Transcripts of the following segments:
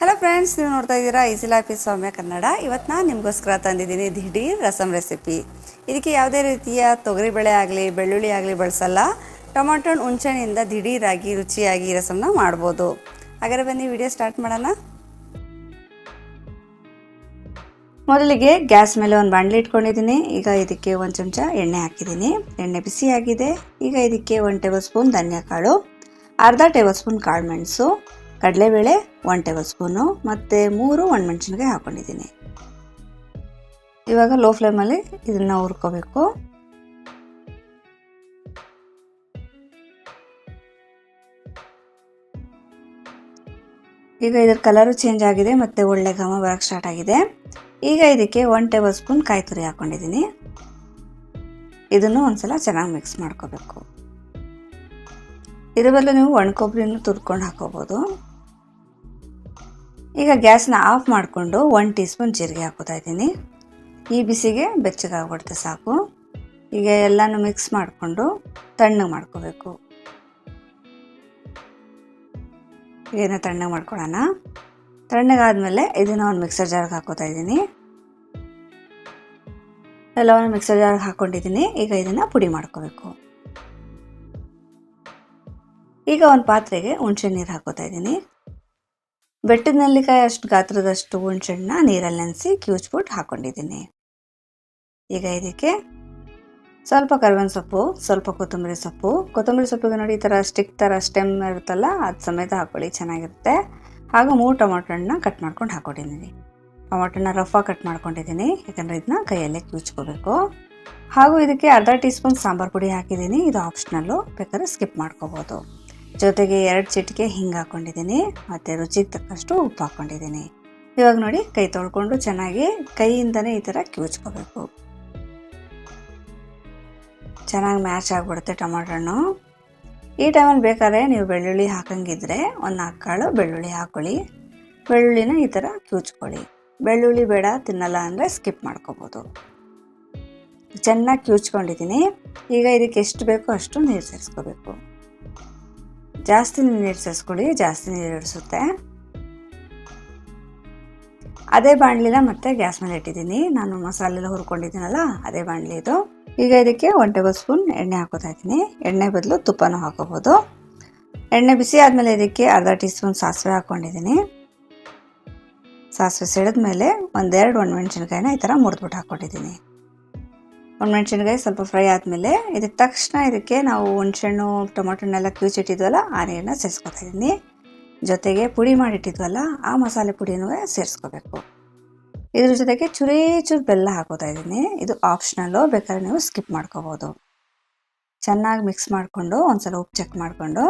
Hello friends ನೀವು ನೋಡ್ತಾ ಇದ್ದೀರಾ ಈಸಿ ಲೈಫ್ ಸೌಮ್ಯ ಕನ್ನಡ ಇವತ್ತು ನಾನು ನಿಮಗೋಸ್ಕರ ತಂದಿದ್ದೀನಿ ದಿಢೀರ್ ರಸಮ್ ರೆಸಿಪಿ ಇದಕ್ಕೆ ಯಾವುದೇ ರೀತಿಯ ತೊಗರಿಬೇಳೆ ಆಗಲಿ, ಬೆಳ್ಳುಳ್ಳಿ ಆಗಲಿ ಬಳಸಲ್ಲ. ಟೊಮಾಟೊ ಹಣ್ಣು ಹುಣ್ಸೆಹಣ್ಣಿಂದ ದಿಢೀರಾಗಿ ರುಚಿಯಾಗಿ ರಸಮ್ನ ಮಾಡ್ಬೋದು. ಹಾಗಾದ್ರೆ ಬನ್ನಿ ವಿಡಿಯೋ ಸ್ಟಾರ್ಟ್ ಮಾಡೋಣ. ಮೊದಲಿಗೆ ಗ್ಯಾಸ್ ಮೇಲೆ ಒಂದು ಬಾಣಲಿ ಇಟ್ಕೊಂಡಿದ್ದೀನಿ. ಈಗ ಇದಕ್ಕೆ ಒಂದು ಚಮಚ ಎಣ್ಣೆ ಹಾಕಿದ್ದೀನಿ. ಎಣ್ಣೆ ಬಿಸಿ ಆಗಿದೆ ಈಗ ಇದಕ್ಕೆ ಒಂದು ಟೇಬಲ್ ಸ್ಪೂನ್ ಧನಿಯಾಕಾಳು, ಅರ್ಧ ಟೇಬಲ್ ಸ್ಪೂನ್ ಕಾಳು ಮೆಣಸು ಕಡಲೆಬೇಳೆ ಒನ್ ಟೇಬಲ್ ಸ್ಪೂನು ಮತ್ತು ಮೂರು ಒಣಮೆಣ್ಸಿನ್ಕಾಯಿ ಹಾಕ್ಕೊಂಡಿದ್ದೀನಿ ಇವಾಗ ಲೋ ಫ್ಲೇಮಲ್ಲಿ ಇದನ್ನು ಹುರ್ಕೋಬೇಕು. ಈಗ ಇದರ ಕಲರು ಚೇಂಜ್ ಆಗಿದೆ, ಮತ್ತು ಒಳ್ಳೆ ಘಮ ಬರೋಕ್ಕೆ ಸ್ಟಾರ್ಟ್ ಆಗಿದೆ. ಈಗ ಇದಕ್ಕೆ ಒನ್ ಟೇಬಲ್ ಸ್ಪೂನ್ ಕಾಯಿ ತುರಿ ಹಾಕ್ಕೊಂಡಿದ್ದೀನಿ ಇದನ್ನು ಒಂದ್ಸಲ ಚೆನ್ನಾಗಿ ಮಿಕ್ಸ್ ಮಾಡ್ಕೋಬೇಕು. ಇದರ ಬದಲು ನೀವು ಒಣ ಕೊಬ್ಬರಿನೂ ತುರ್ಕೊಂಡು ಹಾಕೋಬೋದು. ಈಗ ಗ್ಯಾಸ್ನ ಆಫ್ ಮಾಡಿಕೊಂಡು ಒನ್ ಟೀ ಸ್ಪೂನ್ ಜೀರಿಗೆ ಹಾಕೋತಾ ಇದ್ದೀನಿ. ಈ ಬಿಸಿಗೆ ಬೆಚ್ಚಗಾಗ್ಬಿಡುತ್ತೆ ಸಾಕು. ಈಗ ಎಲ್ಲನೂ ಮಿಕ್ಸ್ ಮಾಡಿಕೊಂಡು ತಣ್ಣಗೆ ಮಾಡ್ಕೋಬೇಕು. ಇದನ್ನು ತಣ್ಣಗೆ ಮಾಡ್ಕೊಳ್ಳೋಣ ತಣ್ಣಗಾದಮೇಲೆ ಇದನ್ನು ಒಂದು ಮಿಕ್ಸರ್ ಜಾರ್ಗೆ ಹಾಕೋತಾ ಇದ್ದೀನಿ. ಎಲ್ಲವನ್ನು ಮಿಕ್ಸರ್ ಜಾರ್ಗೆ ಹಾಕ್ಕೊಂಡಿದ್ದೀನಿ. ಈಗ ಇದನ್ನು ಪುಡಿ ಮಾಡ್ಕೋಬೇಕು. ಈಗ ಒಂದು ಪಾತ್ರೆಗೆ ಹುಣಸೆ ನೀರು ಹಾಕೋತಾ ಇದ್ದೀನಿ. ಬೆಟ್ಟದ ನೆಲ್ಲಿಕಾಯಿ ಅಷ್ಟು ಗಾತ್ರದಷ್ಟು ಹುಣಸೆಹಣ್ಣ ನೀರಲ್ಲಿ ನೆನೆಸಿ ಕ್ಯೂಚ್ಬಿಟ್ಟು ಹಾಕ್ಕೊಂಡಿದ್ದೀನಿ ಈಗ ಇದಕ್ಕೆ ಸ್ವಲ್ಪ ಕರ್ಬೇವಿನ ಸೊಪ್ಪು, ಸ್ವಲ್ಪ ಕೊತ್ತಂಬರಿ ಸೊಪ್ಪು. ಕೊತ್ತಂಬರಿ ಸೊಪ್ಪಿಗೆ ನೋಡಿ ಈ ಥರ ಸ್ಟಿಕ್ ಥರ ಸ್ಟೆಮ್ ಇರುತ್ತಲ್ಲ, ಅದು ಸಮೇತ ಹಾಕ್ಕೊಳ್ಳಿ ಚೆನ್ನಾಗಿರುತ್ತೆ. ಹಾಗೂ ಮೂರು ಟೊಮಾಟೊ ಹಣ್ಣನ್ನ ಕಟ್ ಮಾಡ್ಕೊಂಡು ಹಾಕ್ಕೊಂಡಿದ್ದೀನಿ ಟೊಮಾಟೊನ ರಫಾಗಿ ಕಟ್ ಮಾಡ್ಕೊಂಡಿದ್ದೀನಿ, ಯಾಕಂದರೆ ಇದನ್ನ ಕೈಯಲ್ಲೇ ಕ್ಯೂಚ್ಕೋಬೇಕು ಹಾಗೂ ಇದಕ್ಕೆ ಅರ್ಧ ಟೀ ಸ್ಪೂನ್ ಸಾಂಬಾರು ಪುಡಿ ಹಾಕಿದ್ದೀನಿ, ಇದು ಆಪ್ಷನಲ್ಲು ಬೇಕಾದ್ರೆ ಸ್ಕಿಪ್ ಮಾಡ್ಕೋಬೋದು. ಜೊತೆಗೆ ಎರಡು ಚಿಟಿಕೆ ಹಿಂಗೆ ಹಾಕ್ಕೊಂಡಿದ್ದೀನಿ ಮತ್ತು ರುಚಿಗೆ ತಕ್ಕಷ್ಟು ಉಪ್ಪು ಹಾಕ್ಕೊಂಡಿದ್ದೀನಿ ಇವಾಗ ನೋಡಿ, ಕೈ ತೊಳ್ಕೊಂಡು ಚೆನ್ನಾಗಿ ಕೈಯಿಂದನೇ ಈ ಥರ ಕಿವುಚ್ಕೋಬೇಕು ಚೆನ್ನಾಗಿ ಮ್ಯಾಚ್ ಆಗಿಬಿಡುತ್ತೆ ಟೊಮೊಟೊ ಹಣ್ಣು. ಈ ಟೈಮಲ್ಲಿ ಬೇಕಾದ್ರೆ ನೀವು ಬೆಳ್ಳುಳ್ಳಿ ಹಾಕಂಗಿದ್ರೆ ಒಂದು ನಾಲ್ಕು ಕಾಳು ಬೆಳ್ಳುಳ್ಳಿ ಹಾಕ್ಕೊಳ್ಳಿ ಬೆಳ್ಳುಳ್ಳಿನ ಈ ಥರ ಕಿವುಚ್ಕೊಳ್ಳಿ ಬೆಳ್ಳುಳ್ಳಿ ಬೇಡ, ತಿನ್ನಲ್ಲ ಅಂದರೆ ಸ್ಕಿಪ್ ಮಾಡ್ಕೋಬೋದು. ಚೆನ್ನಾಗಿ ಕ್ಯೂಚ್ಕೊಂಡಿದ್ದೀನಿ. ಈಗ ಇದಕ್ಕೆ ಎಷ್ಟು ಬೇಕೋ ಅಷ್ಟು ನೀರು ಸೇರಿಸ್ಕೋಬೇಕು. ಜಾಸ್ತಿ ನೀರು ಸೇರಿಸ್ಕೊಳ್ಳಿ ಜಾಸ್ತಿ ನೀರು ಇಡಿಸುತ್ತೆ ಅದೇ ಬಾಣಲಿನ ಮತ್ತೆ ಗ್ಯಾಸ್ ಮೇಲೆ ಇಟ್ಟಿದ್ದೀನಿ. ನಾನು ಮಸಾಲೆ ಎಲ್ಲ ಹುರ್ಕೊಂಡಿದ್ದೀನಲ್ಲ, ಅದೇ ಬಾಣಲಿ ಇದು. ಈಗ ಇದಕ್ಕೆ ಒನ್ ಟೇಬಲ್ ಸ್ಪೂನ್ ಎಣ್ಣೆ ಹಾಕೋತಾ ಇದ್ದೀನಿ. ಎಣ್ಣೆ ಬದಲು ತುಪ್ಪನೂ ಹಾಕೋಬೋದು. ಎಣ್ಣೆ ಬಿಸಿ ಆದಮೇಲೆ ಇದಕ್ಕೆ ಅರ್ಧ ಟೀ ಸ್ಪೂನ್ ಸಾಸಿವೆ ಹಾಕ್ಕೊಂಡಿದ್ದೀನಿ ಸಾಸಿವೆ ಸೆಳೆದ ಮೇಲೆ ಒಂದೆರಡು ಒಣಮೆಣ್ಸಿನ್ಕಾಯಿನ ಈ ಥರ ಮುರಿದ್ಬಿಟ್ಟು ಹಾಕ್ಕೊಂಡಿದ್ದೀನಿ ಒಣಮೆಣ್ಸಿನ್ಕಾಯಿ ಸ್ವಲ್ಪ ಫ್ರೈ ಆದಮೇಲೆ ಇದಕ್ಕೆ ತಕ್ಷಣ ಇದಕ್ಕೆ ನಾವು ಹುಣ್ಸೆಹಣ್ಣು, ಟೊಮಾಟೊನೆಲ್ಲ ಕ್ಯೂಚಿಟ್ಟಿದ್ವಲ್ಲ ಆ ನೀರನ್ನ ಸೇರಿಸ್ಕೊತಾ ಇದ್ದೀನಿ ಜೊತೆಗೆ ಪುಡಿ ಮಾಡಿಟ್ಟಿದ್ವಲ್ಲ, ಆ ಮಸಾಲೆ ಪುಡಿನೂ ಸೇರಿಸ್ಕೋಬೇಕು. ಇದ್ರ ಜೊತೆಗೆ ಚುರಿ ಚೂರು ಬೆಲ್ಲ ಹಾಕೋತಾ ಇದ್ದೀನಿ ಇದು ಆಪ್ಷನಲ್ಲು ಬೇಕಾದ್ರೆ ನೀವು ಸ್ಕಿಪ್ ಮಾಡ್ಕೋಬೋದು. ಚೆನ್ನಾಗಿ ಮಿಕ್ಸ್ ಮಾಡಿಕೊಂಡು ಒಂದ್ಸಲ ಉಪ್ಪು ಚೆಕ್ ಮಾಡಿಕೊಂಡು,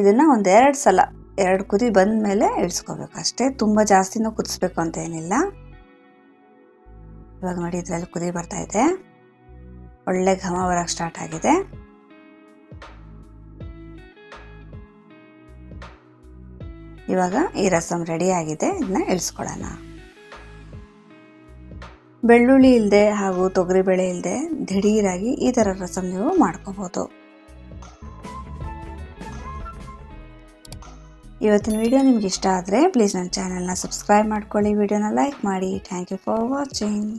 ಇದನ್ನು ಒಂದೆರಡು ಸಲ, ಎರಡು ಕುದಿ ಬಂದ ಮೇಲೆ ಇಳಿಸ್ಕೋಬೇಕು ಅಷ್ಟೇ. ತುಂಬ ಜಾಸ್ತಿನೂ ಕುದಿಸ್ಬೇಕು ಅಂತ ಏನಿಲ್ಲ. ಇವಾಗ ನೋಡಿ ಇದರಲ್ಲಿ ಕುದಿ ಬರ್ತಾ ಇದೆ. ಒಳ್ಳೆ ಘಮ ಬರೋಕ್ಕೆ ಸ್ಟಾರ್ಟ್ ಆಗಿದೆ. ಇವಾಗ ಈ ರಸಮ್ ರೆಡಿ ಆಗಿದೆ ಇದನ್ನ ಇಳಿಸ್ಕೊಳ್ಳೋಣ. ಬೆಳ್ಳುಳ್ಳಿ ಇಲ್ಲದೆ ಹಾಗೂ ತೊಗರಿಬೇಳೆ ಇಲ್ಲದೆ ದಿಢೀರಾಗಿ ಈ ಥರ ರಸಮ್ ನೀವು ಮಾಡ್ಕೋಬೋದು. ಇವತ್ತಿನ ವಿಡಿಯೋ ನಿಮ್ಗೆ ಇಷ್ಟ ಆದರೆ ಪ್ಲೀಸ್ ನನ್ನ ಚಾನಲ್ನ ಸಬ್ಸ್ಕ್ರೈಬ್ ಮಾಡ್ಕೊಳ್ಳಿ, ವಿಡಿಯೋನ ಲೈಕ್ ಮಾಡಿ. Thank you for watching